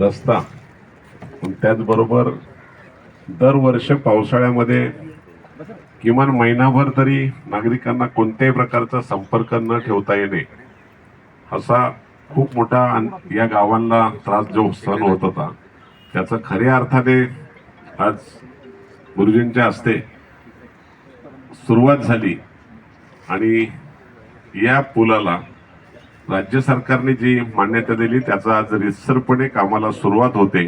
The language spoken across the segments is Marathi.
रस्ता. पण त्याचबरोबर दरवर्ष पावसाळ्यामध्ये किमान महिनाभर तरी नागरिकांना कोणत्याही प्रकारचा संपर्क न ठेवता येणे असा खूप मोठा या गावांना त्रास जो सहन होत होता त्याचा खऱ्या अर्थाने आज गुरुजींच्या हस्ते सुरुवात झाली. आणि या पुलाला राज्य सरकारने जी मान्यता दिली त्याचा आज रितसरपणे कामाला सुरुवात होते.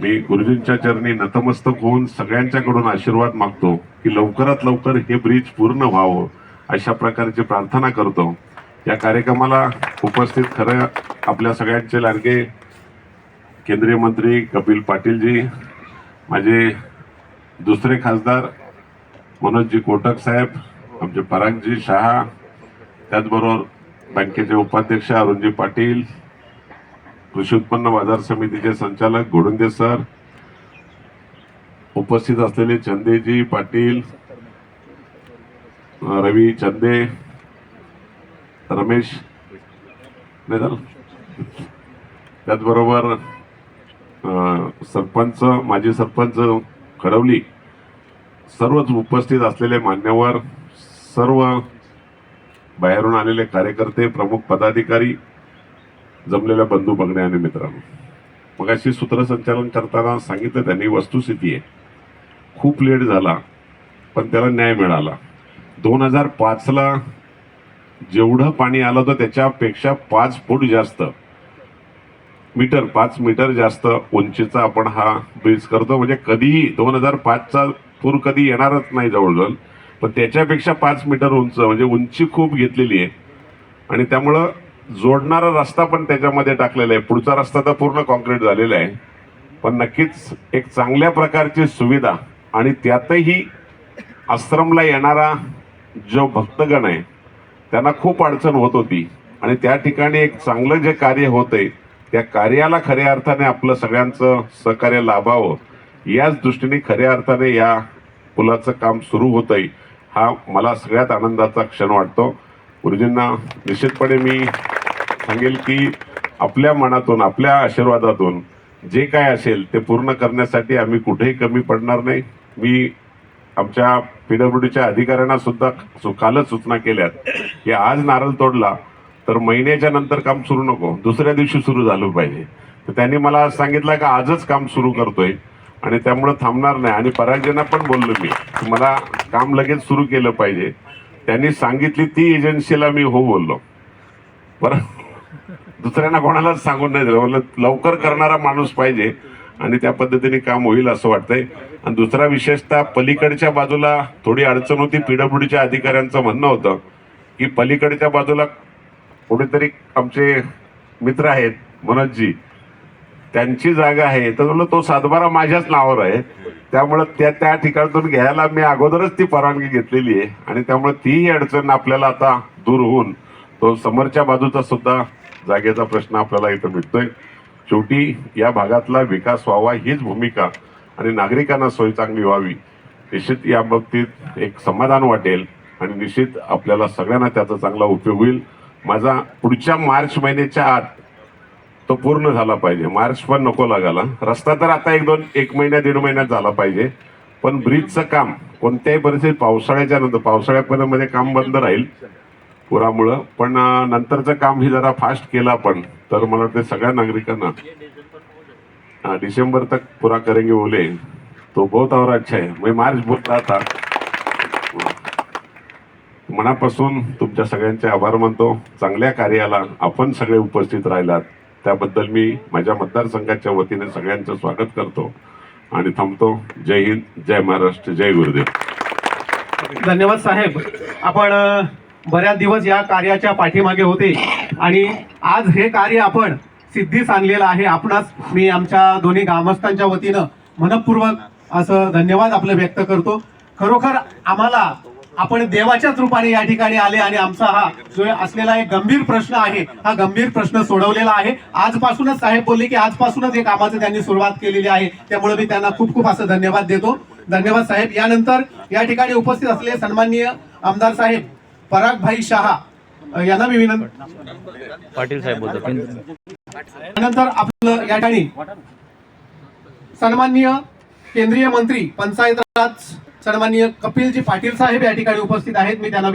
मी गुरुजींच्या चरणी नतमस्तक होऊन सगळ्यांच्याकडून आशीर्वाद मागतो की लवकरात लवकर हे ब्रिज पूर्ण व्हावं अशा प्रकारची प्रार्थना करतो. या कार्यक्रमाला उपस्थित खरं आपल्या सगळ्यांचे लाडके केंद्रीय मंत्री कपिल पाटीलजी माझे दुसरे खासदार मनोजजी कोटक साहेब आमचे परागजी शहा त्याचबरोबर बँकेचे उपाध्यक्ष अरुणजी पाटील कृषी उत्पन्न बाजार समितीचे संचालक गोडुंदे सर उपस्थित असलेले चंदेजी पाटील रवी चंदे रमेश नाही त्याचबरोबर सरपंच माजी सरपंच खडवली सर्वच उपस्थित असलेले मान्यवर सर्व बाहेरून आलेले कार्यकर्ते प्रमुख पदाधिकारी जमलेल्या बंधू बघणे आणि मित्रांनो. मग अशी सूत्रसंचालन करताना सांगितलं त्यांनी वस्तुस्थिती आहे. खूप लेट झाला पण त्याला न्याय मिळाला. दोन हजार पाचला जेवढं पाणी आलं होतं त्याच्यापेक्षा पाच फूट जास्त मीटर पाच मीटर जास्त उंचीचा आपण हा ब्रिज करतो. म्हणजे कधीही दोन हजार पाचचा पूर कधी येणारच नाही जवळजवळ. पण त्याच्यापेक्षा पाच मीटर उंच म्हणजे उंची खूप घेतलेली आहे. आणि त्यामुळं जोडणारा रस्ता पण त्याच्यामध्ये टाकलेला आहे. पुढचा रस्ता तर पूर्ण कॉन्क्रीट झालेला आहे. पण नक्कीच एक चांगल्या प्रकारची सुविधा आणि त्यातही आश्रमला येणारा जो भक्तगण आहे त्यांना खूप अडचण होत होती. आणि त्या ठिकाणी एक चांगलं जे कार्य होतंय त्या कार्याला खऱ्या अर्थाने आपलं सगळ्यांचं सहकार्य लाभावं याच दृष्टीने खऱ्या अर्थाने या पुलाचं काम सुरू होतंय. हा मला सगळ्यात आनंदाचा क्षण वाटतो. गुरुजींना निश्चितपणे मी सांगेल की आपल्या मनातून आपल्या आशीर्वादातून जे काय असेल ते पूर्ण करण्यासाठी आम्ही कुठेही कमी पडणार नाही. मी आमच्या पीडब्ल्यूडीच्या अधिकाऱ्यांना सुद्धा सु- कालच सूचना केल्यात की आज नारळ तोडला तर महिन्याच्या नंतर काम सुरू नको. दुसऱ्या दिवशी सुरू झालं पाहिजे. तर त्यांनी मला आज सांगितलं का आजच काम सुरू करतोय. आणि त्यामुळं थांबणार नाही. आणि पराजयांना पण बोललो मी मला काम लगेच सुरू केलं पाहिजे. त्यांनी सांगितली ती एजन्सीला मी हो बोललो. बरं दुसऱ्यांना कोणालाच सांगून नाही दिलं. म्हणलं लवकर करणारा माणूस पाहिजे आणि त्या पद्धतीने काम होईल असं वाटतंय. आणि दुसरा विशेषतः पलीकडच्या बाजूला थोडी अडचण होती. पीडब्ल्यूडीच्या अधिकाऱ्यांचं म्हणणं होतं की पलीकडच्या बाजूला कुठेतरी आमचे मित्र आहेत मनोजजी त्यांची जागा आहे. तर म्हणलं तो सातबारा माझ्याच नावावर आहे. त्यामुळं त्या त्या ठिकाणातून घ्यायला मी अगोदरच ती परवानगी घेतलेली आहे. आणि त्यामुळे तीही अडचण आपल्याला आता दूर होऊन तो समोरच्या बाजूचा सुद्धा जागेचा प्रश्न आपल्याला इथं मिळतोय. शेवटी या भागातला विकास व्हावा हीच भूमिका आणि नागरिकांना सोय चांगली व्हावी निश्चित या बाबतीत एक समाधान वाटेल आणि निश्चित आपल्याला सगळ्यांना त्याचा चांगला उपयोग होईल. माझा पुढच्या मार्च महिन्याच्या आत तो पूर्ण झाला पाहिजे. मार्च पण नको लागायला. रस्ता तर आता एक दोन एक महिन्या दीड महिन्यात झाला पाहिजे. पण ब्रिजचं काम कोणत्याही परिस्थितीत पावसाळ्याच्या नंतर पावसाळ्यापर्यंत मध्ये काम बंद राहील पुरामुळं. पण नंतरचं काम ही जरा फास्ट केलं आपण तर मला वाटतं सगळ्या नागरिकांना अं, डिसेंबर तक पूरा करेंगे बोले तो बहुत और अच्छा है. मी मार्च बोलला आता मनापासून तुमच्या सगळ्यांचे आभार मानतो. चांगल्या कार्याला आपण सगळे उपस्थित राहिलात. त्याबद्दल मी माझ्या मतदारसंघाच्या वतीने सगळ्यांचं स्वागत करतो आणि थांबतो. जय हिंद जय महाराष्ट्र जय गुरुदेव. धन्यवाद साहेब. आपण बऱ्याच दिवस या कार्याच्या पाठीमागे होते आणि आज हे कार्य आपण सिद्धीस आणलेलं आहे. आपणास मी आमच्या दोन्ही ग्रामस्थांच्या वतीनं मनपूर्वक असं धन्यवाद आपलं व्यक्त करतो. खरोखर आम्हाला आपण देवाच्याच रूपाने या ठिकाणी आले आणि आमचा हा जो असलेला एक गंभीर प्रश्न आहे हा गंभीर प्रश्न सोडवलेला आहे. आजपासूनच साहेब बोलले की आजपासूनच हे कामाचं त्यांनी सुरुवात केलेली आहे. त्यामुळे मी त्यांना खूप खूप असं धन्यवाद देतो. धन्यवाद साहेब. यानंतर या ठिकाणी उपस्थित असलेले सन्माननीय आमदार साहेब परागभाई शहा यांना मी विनंती पाटील साहेब त्यानंतर आपलं या ठिकाणी सन्माननीय केंद्रीय मंत्री पंचायत राज सन्माननीय कपिलजी पाटील साहेब या ठिकाणी उपस्थित आहेत. मी त्यांना